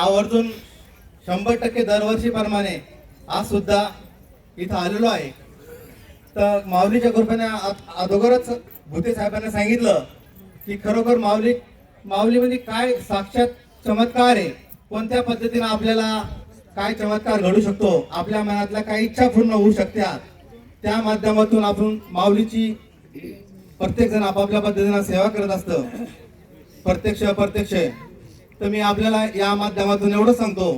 आवर्जून शंभर टक्के दरवर्षीप्रमाणे आज सुद्धा इथं आलेलो आहे. तर माऊलीच्या कृपेने अगोदरच भुते साहेबांना सांगितलं की खरोखर माऊली माऊलीमध्ये म्हणजे काय साक्षात चमत्कार आहे? कोणत्या पद्धतीने आपल्याला काय चमत्कार घडू शकतो? आपल्या मनातल्या काही इच्छा पूर्ण होऊ शकतात त्या माध्यमातून आपण माऊलीची प्रत्येकजण आपापल्या पद्धतीनं सेवा करत असतं. प्रत्यक्ष अप्रत्यक्ष. तर मी आपल्याला या माध्यमातून एवढं सांगतो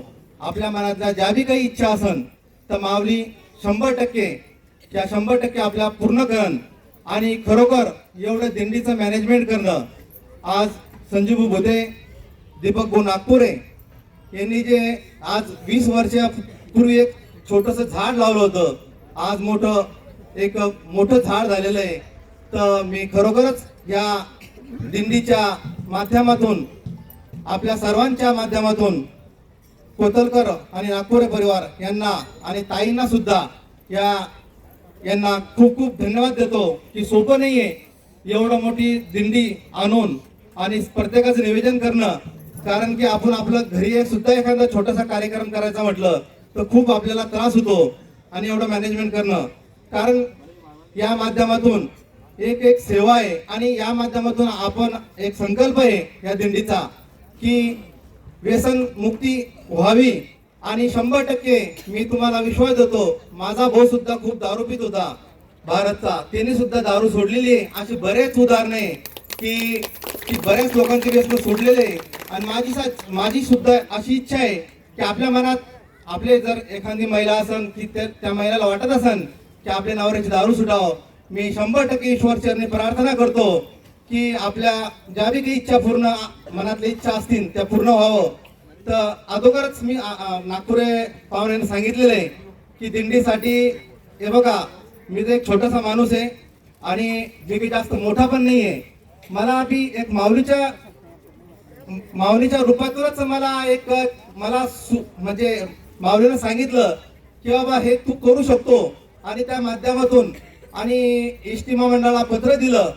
आपल्या मनातल्या ज्या बी काही इच्छा असन तर माऊली शंभर टक्के त्या शंभर टक्के आपल्या पूर्ण करण आणि खरोखर एवढं दिंडीचं मॅनेजमेंट करणं. आज संजीव भुते दीपक गो नागपुरे यांनी जे आज वीस वर्षापूर्वी एक छोटंसं झाड लावलं होतं आज मोठं एक मोठं झाड झालेलं आहे. तर मी खरोखरच या दिंडीच्या माध्यमातून आपल्या सर्वांच्या माध्यमातून कोतलकर आणि नागपुरे परिवार यांना आणि ताईंना सुद्धा या यांना खूप खूप धन्यवाद देतो की सोपं नाही आहे एवढं मोठी दिंडी आणून आणि प्रत्येकाचं निवेदन करणं. कारण की आपण आपलं घरी सुद्धा एखादा छोटासा कार्यक्रम करायचा म्हटलं तर खूप आपल्याला त्रास होतो आणि एवढं मॅनेजमेंट करणं. कारण या माध्यमातून एक एक सेवा आहे आणि या माध्यमातून आपण एक संकल्प आहे या दिंडीचा. की व्यसन मुक्ती व्हावी आणि शंभर टक्के मी तुम्हाला विश्वास देतो माझा भाऊ सुद्धा खूप दारू पित होता. भारतचा. त्यांनी सुद्धा दारू सोडलेली आहे. अशी बरेच उदाहरण आहे की की बऱ्याच लोकांचे व्यसन सोडलेले आहे. आणि माझी सा- माझी सुद्धा अशी इच्छा आहे की आपल्या मनात आपले जर एखादी महिला असन की त्या त्या महिलाला वाटत असन की आपल्या नवऱ्याची दारू सुटावं मी शंभर टक्के ईश्वर चरणी प्रार्थना करतो. की आपल्या ज्या बी काही इच्छा पूर्ण मनातल्या इच्छा असतील त्या पूर्ण व्हावं. तर अगोदरच मी नागपुरे पाहुण्यांनी सांगितलेलं आहे की दिंडीसाठी हे बघा मी तर एक छोटासा माणूस आहे आणि मी बी जास्त मोठा पण नाही आहे. मला बी एक माऊलीच्या माऊलीच्या रूपातूनच मला एक मला सु- म्हणजे माऊलीनं सांगितलं की बाबा हे तू करू शकतो. आणि त्या माध्यमातून आणि इष्टिमा महामंडळाला पत्र दिलं.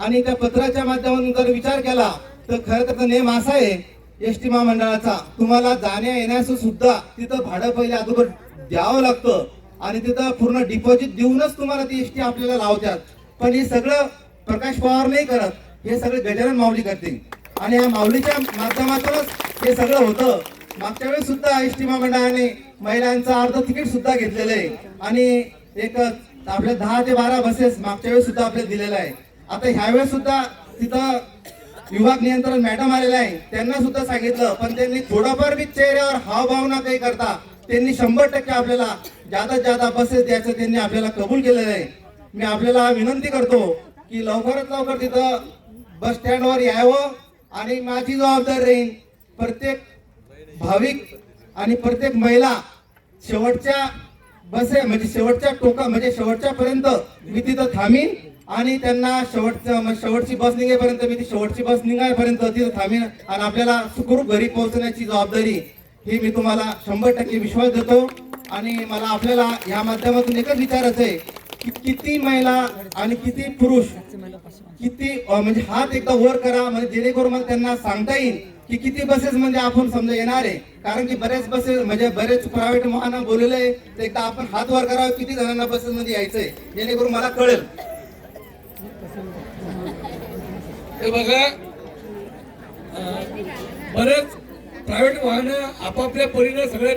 आणि त्या पत्राच्या माध्यमातून जर विचार केला तर खरं तर नेम असा आहे एस टी महामंडळाचा. तुम्हाला जाण्या येण्याचं सुद्धा तिथं भाडं पहिले अगोदर द्यावं लागतं. आणि तिथं पूर्ण डिपॉझिट देऊनच तुम्हाला ती एस टी आपल्याला लावतात. पण हे सगळं प्रकाश पवार नाही करत. हे सगळे गजानन माऊली करते आणि या माऊलीच्या माध्यमातूनच हे सगळं होतं. मागच्या वेळेस सुद्धा एस टी महामंडळाने महिलांचं अर्ध तिकीट सुद्धा घेतलेलं आहे. आणि एक आपल्या दहा ते बारा बसेस मागच्या वेळेस सुद्धा आपल्याला दिलेलं आहे. आता ह्यावेळेस सुद्धा तिथं विभाग नियंत्रण मॅडम आलेलं आहे. त्यांना सुद्धा सांगितलं पण त्यांनी थोडाफार बी चेहऱ्यावर हावभाव न काही करता त्यांनी शंभर टक्के आपल्याला जादा जादा बसेस द्यायचं त्यांनी आपल्याला कबूल केलेलं आहे. मी आपल्याला विनंती करतो की लवकरात लवकर तिथं बस स्टँडवर यावं आणि माझी जबाबदारी राहील प्रत्येक भाविक आणि प्रत्येक महिला शेवटच्या बसे म्हणजे शेवटच्या टोका म्हणजे शेवटच्या पर्यंत मी तिथं थांबीन. आणि त्यांना शेवटचं शेवटची बस निघेपर्यंत मी ती शेवटची बस निघायपर्यंत तिथं थांबेन आणि आपल्याला सुखरूप घरी पोहोचण्याची जबाबदारी ही मी तुम्हाला शंभर टक्के विश्वास देतो. आणि मला आपल्याला या माध्यमातून एकच विचारायचं आहे की किती महिला आणि किती पुरुष किती म्हणजे हात एकदा वर करा म्हणजे जेणेकरून मला त्यांना सांगता येईल की किती बसेस म्हणजे आपण समजा येणार आहे. कारण की बरेच बसेस म्हणजे बरेच प्रायव्हेट वाहन बोललेले आहे तर एकदा आपण हात वर करावं किती जणांना बसेस मध्ये यायचंय जेणेकरून मला कळेल. हे बघा. बरेच प्रायव्हेट वाहनं आपापल्या परीनं सगळ्या